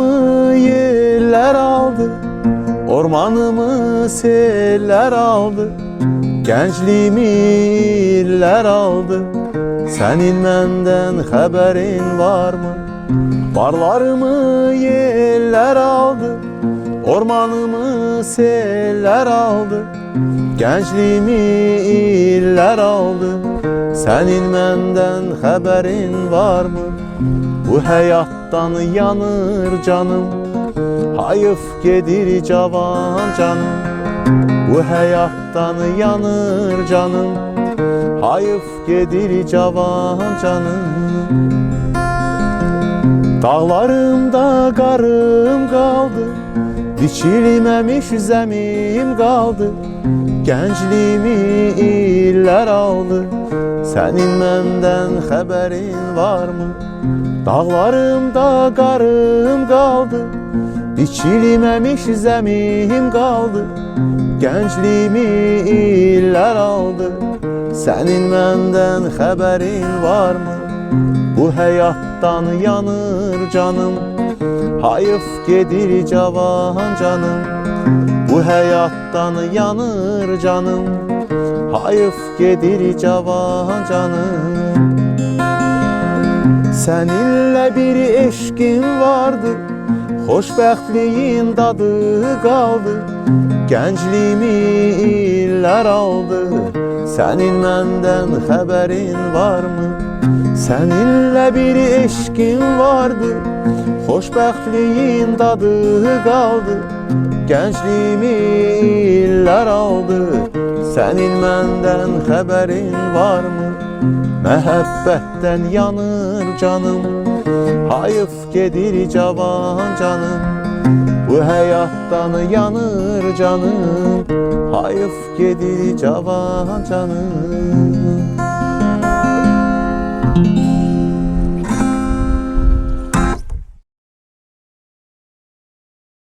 Dağımı yeller aldı Ormanımı seller aldı Gençliğimi iller aldı Senin benden haberin var mı? Barlarımı yeller aldı Ormanımı seller aldı Gençliğimi iller aldı senin menden haberin var mı? Bu hayattan yanır canım. Hayıf gedir cavan canım. Bu hayattan yanır canım. Hayıf gedir cavan canım. Dağlarımda karım kaldı. Biçilmemiş zemim kaldı Gençliğimi iller aldı. Senin menden haberin var mı? Dağlarımda karım kaldı. Biçilmemiş zemim kaldı. Gençliğimi iller aldı. Senin menden haberin var mı? Bu hayattan yanır canım. Hayıf gedir cavan canım Bu hayattan yanır canım Hayıf gedir cavan canım. Seninle bir eşkim vardı Hoşbəxtliyin dadı kaldı. Gençliğimi iller aldı Senin menden haberin var mı? Seninle bir eşkin vardı Hoşbəxtliyin dadı kaldı Gençliğimi iller aldı. Senin menden haberin var mı? Məhəbbətdən yanır canım. Hayıf gedir cavan canım. Bu həyatdan yanır canım. Hayıf gedir cavan canım